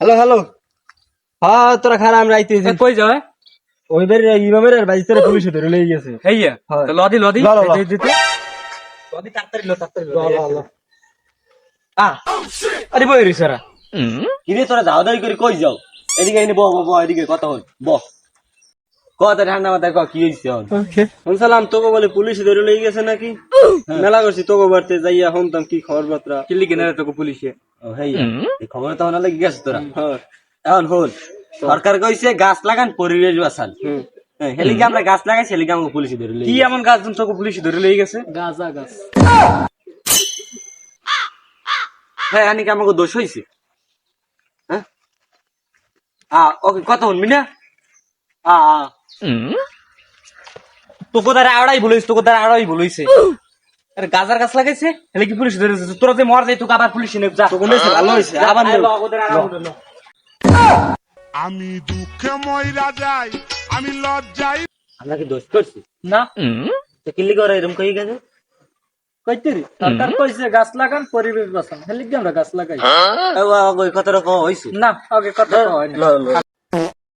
Hello hello হ্যাঁ তোরা খারাপ রাইতে কই যাও? ওই বের ইমামের আর বাইশ তারা পুলিশ ধরে লই গেছে। হেইয়া। তো লদি লদি। ল, ল, ল। যে- যে- লদি তাড়াতাড়ি লো তাড়াতাড়ি লো। আ আরে বই রে সারা। কিরে তোরা দাওদারি করে কই যাও? এদিকে এনে বহ বহ এদিকে কথা হল বহ। কথা ঠান্ডা মাথায় ক কি হইছে এখন? শুনছিলাম তোকে বলে পুলিশ ধরে লই গেছে নাকি? মেলা করছি তোকে বাড়তে যাইয়া শুনতাম কি খবর বার্তা কিল্লি কেনে তোকে পুলিশে? খবর তো না গেছে তোরা। এখন হল সরকার কইছে গাছ লাগান পরিবেশ বাঁচান। হ্যাঁ, হেলিকে আমরা গাছ লাগাই সেলিকে আমাকে পুলিশ ধরে কি এমন গাছ তোকে পুলিশ ধরে লই গেছে? গাজা গাছ। হ্যাঁ আনিকে আমাকে দোষ হইছে? হ্যাঁ? আ ওকে কথা শুনবি না? আ আ। তোকে দ্বারা আড়াই বলিস তোকে দ্বারা আড়াই বলিছে আরে গাজার গাছ লাগাইছে? হেলে কি পুলিশ ধরে দিয়েছে? তোরা যে মর যাই তোকে আবার পুলিশ নে যা। তোকে লইছে ভালো হইছে আবার। আমি দুঃখে ময়রা যাই আমি লজ্জাই আমরা কি দোষ করছি? না। তো কিল্লি করে এরকম কই গেছে? কইতেরি সরকার কইছে গাছ লাগান পরিবেশ বাঁচান। হেলিক আমরা গাছ লাগাই? ও, ও, ওই কথাটা কওয়া হইছে? না আগে কথা কওয়া হয় না ল, ল।